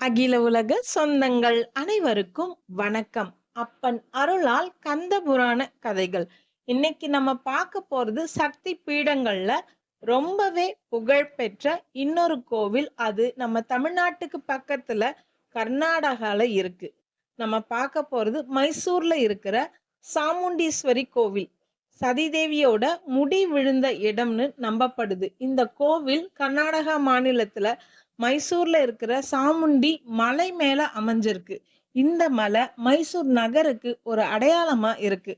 அகில உலக சொந்தங்கள் அனைவருக்கும் வணக்கம். அப்பன் அருளால் கந்த புராண கதைகள். இன்னைக்கு நம்ம பார்க்க போறது சக்தி பீடங்கள்ல ரொம்பவே புகழ்பெற்ற இன்னொரு கோவில். அது நம்ம தமிழ்நாட்டுக்கு பக்கத்துல கர்நாடகால இருக்கு. நம்ம பார்க்க போறது மைசூர்ல இருக்கிற சாமுண்டீஸ்வரி கோவில். சதிதேவியோட முடி விழுந்த இடம்னு நம்பப்படுது. இந்த கோவில் கர்நாடகா மாநிலத்துல மைசூர்ல இருக்கிற சாமுண்டி மலை மேல அமைஞ்சிருக்கு. இந்த மலை மைசூர் நகருக்கு ஒரு அடையாளமா இருக்கு.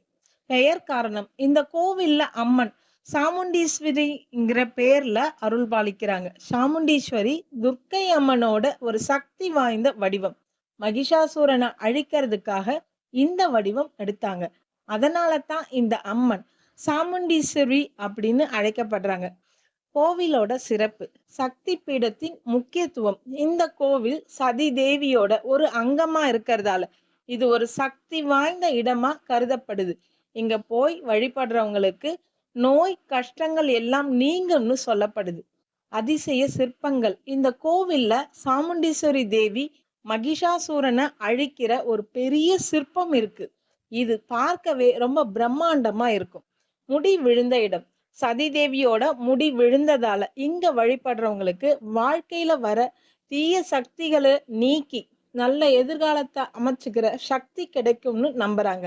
பெயர் காரணம் இந்த கோவில்ல அம்மன் சாமுண்டீஸ்வரிங்கிற பேர்ல அருள் பாலிக்கிறாங்க சாமுண்டீஸ்வரி துர்க்கை அம்மனோட ஒரு சக்தி வாய்ந்த வடிவம். மகிஷாசூரனை அழிக்கிறதுக்காக இந்த வடிவம் எடுத்தாங்க. அதனால தான் இந்த அம்மன் சாமுண்டீஸ்வரி அப்படின்னு அழைக்கப்படுறாங்க. கோவிலோட சிறப்பு சக்தி பீடத்தின் முக்கியத்துவம். இந்த கோவில் சதி தேவியோட ஒரு அங்கமா இருக்கிறதால இது ஒரு சக்தி வாய்ந்த இடமா கருதப்படுது. இங்க போய் வழிபடுறவங்களுக்கு நோய் கஷ்டங்கள் எல்லாம் நீங்கும்னு சொல்லப்படுது. அதிசய சிற்பங்கள். இந்த கோவில்ல சாமுண்டீஸ்வரி தேவி மகிஷாசூரனை அழிக்கிற ஒரு பெரிய சிற்பம் இருக்கு. இது பார்க்கவே ரொம்ப பிரம்மாண்டமா இருக்கும். முடி விழுந்த இடம். சதிதேவியோட முடி விழுந்ததால இங்க வழிபடுறவங்களுக்கு வாழ்க்கையில வர தீய சக்திகளை நீக்கி நல்ல எதிர்காலத்தை அமைச்சுக்கிற சக்தி கிடைக்கும்னு நம்புறாங்க.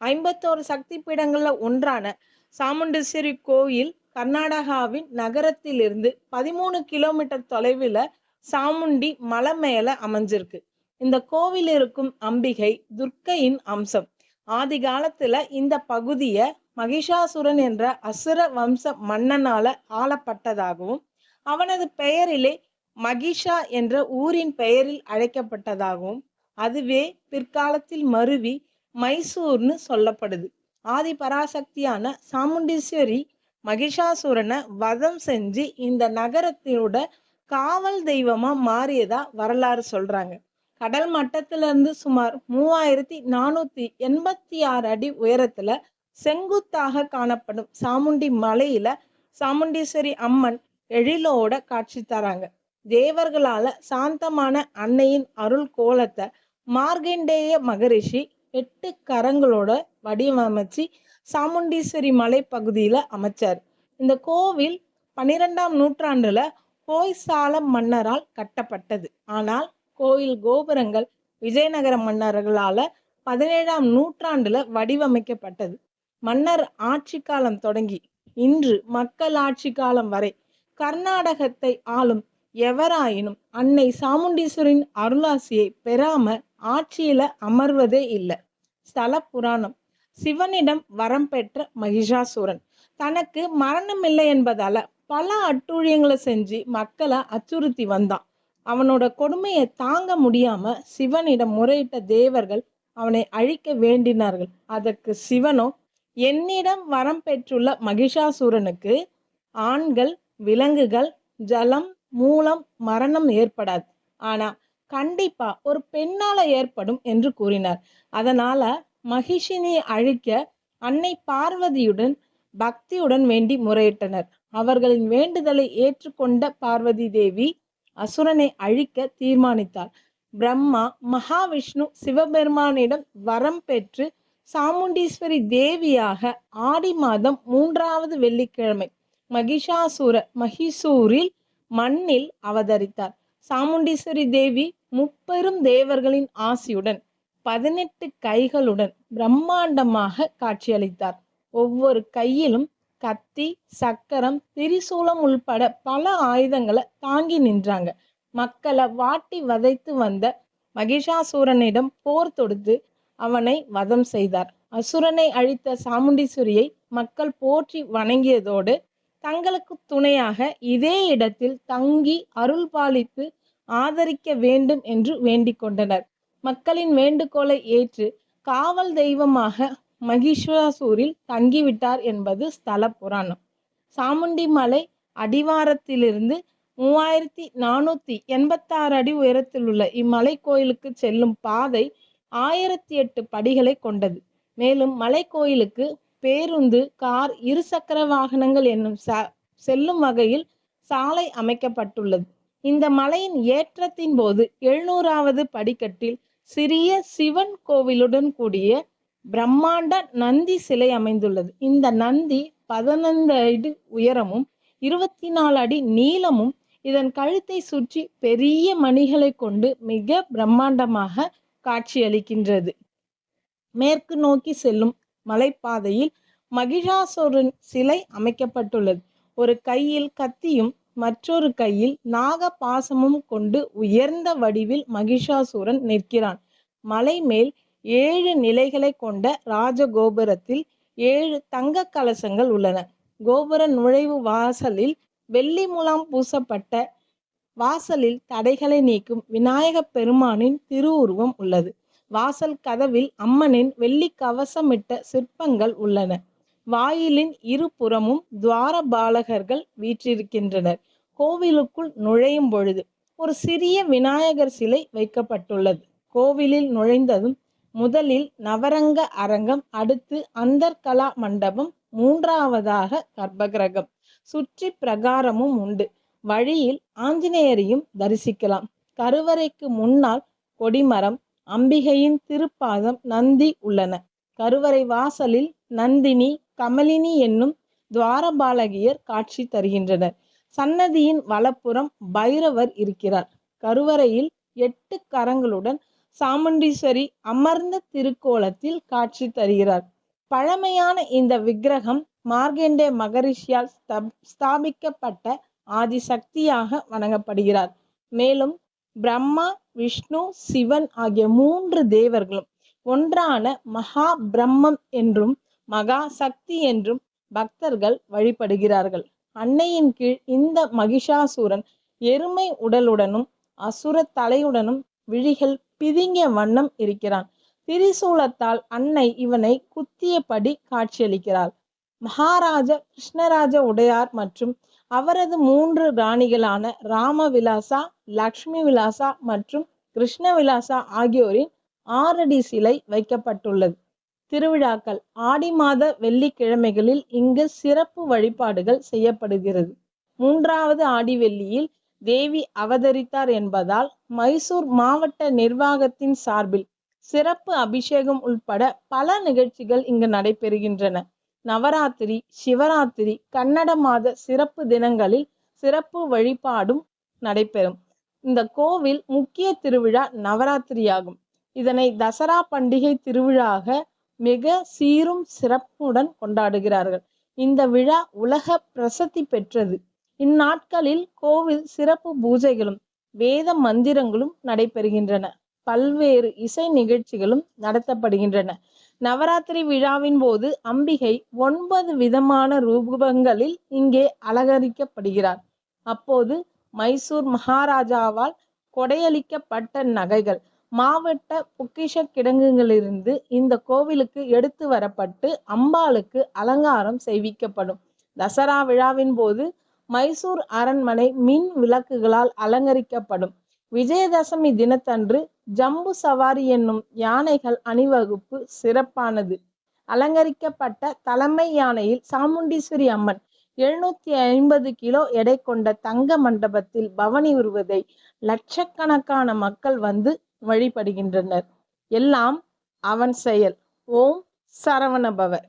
ஐம்பத்தோரு சக்தி பீடங்கள்ல ஒன்றான சாமுண்டீஸ்வரி கோயில் கர்நாடகாவின் நகரத்திலிருந்து பதிமூணு கிலோமீட்டர் தொலைவில் சாமுண்டி மலை மேல அமைஞ்சிருக்கு. இந்த கோவில் இருக்கும் அம்பிகை துர்க்கையின் அம்சம். ஆதி காலத்துல இந்த பகுதிய மகிஷாசுரன் என்ற அசுர வம்ச மன்னனால ஆளப்பட்டதாகவும் அவனது பெயரிலே மகிஷா என்ற ஊரின் பெயரில் அழைக்கப்பட்டதாகவும் அதுவே பிற்காலத்தில் மருவி மைசூர்னு சொல்லப்படுது. ஆதி பராசக்தியான சாமுண்டீஸ்வரி மகிஷாசுரனை வதம் செஞ்சு இந்த நகரத்தினோட காவல் தெய்வமா மாறியதா வரலாறு சொல்றாங்க. கடல் மட்டத்திலிருந்து சுமார் மூவாயிரத்தி நானூத்தி எண்பத்தி ஆறு அடி உயரத்துல செங்குத்தாக காணப்படும் சாமுண்டி மலையில சாமுண்டீஸ்வரி அம்மன் எழிலோட காட்சி தராங்க. தேவர்களால சாந்தமான அன்னையின் அருள் கோலத்தை மார்கண்டேய மகரிஷி எட்டு கரங்களோட வடிவமைச்சு சாமுண்டீஸ்வரி மலை பகுதியில அமைச்சார். இந்த கோவில் பன்னிரெண்டாம் நூற்றாண்டுல ஹோய்சால மன்னரால் கட்டப்பட்டது. ஆனால் கோயில் கோபுரங்கள் விஜயநகர மன்னர்களால பதினேழாம் நூற்றாண்டுல வடிவமைக்கப்பட்டது. மன்னர் ஆட்சி காலம் தொடங்கி இன்று மக்கள் ஆட்சி காலம் வரை கர்நாடகத்தை ஆளும் எவராயினும் அன்னை சாமுண்டீஸ்வரின் அருளாசியை பெறாம ஆட்சியில அமர்வதே இல்லை. ஸ்தல புராணம் சிவனிடம் வரம் பெற்ற மகிஷாசுரன். தனக்கு மரணம் இல்லை என்பதால பல அட்டூழியங்களை செஞ்சு மக்களை அச்சுறுத்தி வந்தான். அவனோட கொடுமையை தாங்க முடியாம சிவனிடம் முறையிட்ட தேவர்கள் அவனை அழிக்க வேண்டினார்கள். அதற்கு சிவனோ என்னிடம் வரம் பெற்றுள்ள மகிஷாசுரனுக்கு ஆண்கள் விலங்குகள் ஜலம் மூலம் மரணம் ஏற்படாது. ஆனா கண்டிப்பா ஒரு பெண்ணால ஏற்படும் என்று கூறினார். அதனால மகிஷினியை அழிக்க அன்னை பார்வதியுடன் பக்தியுடன் வேண்டி முறையிட்டனர். அவர்களின் வேண்டுதலை ஏற்றுக்கொண்ட பார்வதி தேவி அசுரனை அழிக்க தீர்மானித்தார். பிரம்மா மகாவிஷ்ணு சிவபெருமானிடம் வரம் பெற்று சாமுண்டீஸ்வரி தேவியாக ஆடி மாதம் மூன்றாவது வெள்ளிக்கிழமை மகிஷாசுர மகிசூரில் மண்ணில் அவதரித்தார். சாமுண்டீஸ்வரி தேவி முப்பெரும் தேவர்களின் ஆசியுடன் பதினெட்டு கைகளுடன் பிரம்மாண்டமாக காட்சியளித்தார். ஒவ்வொரு கையிலும் கத்தி சக்கரம் திரிசூலம் உள்பட பல ஆயுதங்களை தாங்கி நின்றாங்க. மக்களை வாட்டி வதைத்து வந்த மகிஷாசூரனிடம் போர் தொடுத்து அவனை வதம் செய்தார். அசுரனை அழித்த சாமுண்டீஸ்வரியை மக்கள் போற்றி வணங்கியதோடு தங்களுக்கு துணையாக இதே இடத்தில் தங்கி அருள் பாலித்து ஆதரிக்க வேண்டும் என்று வேண்டிக் கொண்டனர். மக்களின் வேண்டுகோளை ஏற்று காவல் தெய்வமாக மகிஷாசூரில் தங்கிவிட்டார் என்பது ஸ்தல புராணம். சாமுண்டி மலை அடிவாரத்திலிருந்து மூவாயிரத்தி நானூத்தி எண்பத்தாறு அடி உயரத்தில் உள்ள இம்மலை கோயிலுக்கு செல்லும் பாதை ஆயிரத்தி எட்டு படிகளை கொண்டது. மேலும் மலைக்கோயிலுக்கு பேருந்து கார் இருசக்கர வாகனங்கள் என்னும் ச செல்லும் வகையில் சாலை அமைக்கப்பட்டுள்ளது. இந்த மலையின் ஏற்றத்தின் போது எழுநூறாவது படிக்கட்டில் சிறிய சிவன் கோவிலுடன் கூடிய பிரம்மாண்ட நந்தி சிலை அமைந்துள்ளது. இந்த நந்தி பதினைந்து அடி உயரமும் இருபத்தி நாலு அடி நீளமும் இதன் கழுத்தை சுற்றி பெரிய மணிகளை கொண்டு மிக பிரம்மாண்டமாக காட்சியளிக்கின்றது. மேற்கு நோக்கி செல்லும் மலைப்பாதையில் மகிஷாசுரன் சிலை அமைக்கப்பட்டுள்ளது. ஒரு கையில் கத்தியும் மற்றொரு கையில் நாக பாசமும் கொண்டு உயர்ந்த வடிவில் மகிஷாசுரன் நிற்கிறான். மலை மேல் ஏழு நிலைகளை கொண்ட ராஜகோபுரத்தில் ஏழு தங்க கலசங்கள் உள்ளன. கோபுர நுழைவு வாசலில் வெள்ளி முலாம் பூசப்பட்ட வாசலில் தடைகளை நீக்கும் விநாயக பெருமானின் திருவுருவம் உள்ளது. வாசல் கதவில் அம்மனின் வெள்ளி கவசமிட்ட சிற்பங்கள் உள்ளன. வாயிலின் இருபுறமும் துவாரபாலகர்கள் வீற்றிருக்கின்றனர். கோவிலுக்குள் நுழையும் பொழுது ஒரு சிறிய விநாயகர் சிலை வைக்கப்பட்டுள்ளது. கோவிலில் நுழைந்ததும் முதலில் நவரங்க அரங்கம் அடுத்து அந்தர்கலா மண்டபம் மூன்றாவதாக கர்ப்பகிரகம் சுற்றி பிரகாரமும் உண்டு. வழியில் ஆஞ்சநேயரையும் தரிசிக்கலாம். கருவறைக்கு முன்னால் கொடிமரம் அம்பிகையின் திருப்பாதம் நந்தி உள்ளன. கருவறை வாசலில் நந்தினி கமலினி என்னும் துவாரபாலகியர் காட்சி தருகின்றனர். சன்னதியின் வலப்புறம் பைரவர் இருக்கிறார். கருவறையில் எட்டு கரங்களுடன் சாமுண்டீஸ்வரி அமர்ந்த திருக்கோலத்தில் காட்சி தருகிறார். பழமையான இந்த விக்கிரகம் மார்கெண்டே மகரிஷியால் ஸ்தாபிக்கப்பட்ட ஆதிசக்தியாக வணங்கப்படுகிறார். மேலும் பிரம்மா விஷ்ணு சிவன் ஆகிய மூன்று தேவர்களும் ஒன்றான மகா பிரம்மம் என்றும் மகா சக்தி என்றும் பக்தர்கள் வழிபடுகிறார்கள். அன்னையின் கீழ் இந்த மகிஷாசுரன் எருமை உடலுடனும் அசுர தலையுடனும் விழிகள் பிதுங்கிய வண்ணம் இருக்கிறான். திரிசூலத்தால் அன்னை இவனை குத்தியபடி காட்சியளிக்கிறாள். மகாராஜ கிருஷ்ணராஜ உடையார் மற்றும் அவரது மூன்று ராணிகளான ராம விலாசா லக்ஷ்மி விலாசா மற்றும் கிருஷ்ண விலாசா ஆகியோரின் ஆறடி சிலை வைக்கப்பட்டுள்ளது. திருவிழாக்கள் ஆடி மாத வெள்ளிக்கிழமைகளில் இங்கு சிறப்பு வழிபாடுகள் செய்யப்படுகிறது. மூன்றாவது ஆடி வெள்ளியில் தேவி அவதரித்தார் என்பதால் மைசூர் மாவட்ட நிர்வாகத்தின் சார்பில் சிறப்பு அபிஷேகம் உள்பட பல நிகழ்ச்சிகள் இங்கு நடைபெறுகின்றன. நவராத்திரி சிவராத்திரி கன்னட மாத சிறப்பு தினங்களில் சிறப்பு வழிபாடும் நடைபெறும். இந்த கோவில் முக்கிய திருவிழா நவராத்திரியாகும். இதனை தசரா பண்டிகை திருவிழாக மிக சீரும் சிறப்புடன் கொண்டாடுகிறார்கள். இந்த விழா உலக பிரசித்தி பெற்றது. இந்நாட்களில் கோவில் சிறப்பு பூஜைகளும் வேத மந்திரங்களும் நடைபெறுகின்றன. பல்வேறு இசை நிகழ்ச்சிகளும் நடத்தப்படுகின்றன. நவராத்திரி விழாவின் போது அம்பிகை ஒன்பது விதமான ரூபங்களில் இங்கே அலங்கரிக்கப்படுகிறார். அப்போது மைசூர் மகாராஜாவால் கொடையளிக்கப்பட்ட நகைகள் மாவட்ட பொக்கிஷ கிடங்குகளிலிருந்து இந்த கோவிலுக்கு எடுத்து வரப்பட்டு அம்பாளுக்கு அலங்காரம் செய்விக்கப்படும். தசரா விழாவின் போது மைசூர் அரண்மனை மின் விளக்குகளால் அலங்கரிக்கப்படும். விஜயதசமி தினத்தன்று ஜம்பு சவாரி என்னும் யானைகள் அணிவகுப்பு சிறப்பானது. அலங்கரிக்கப்பட்ட தலைமை யானையில் சாமுண்டீஸ்வரி அம்மன் எழுநூத்தி ஐம்பது கிலோ எடை கொண்ட தங்க மண்டபத்தில் பவனி உருவதை லட்சக்கணக்கான மக்கள் வந்து வழிபடுகின்றனர். எல்லாம் அவன் செயல். ஓம் சரவணபவர்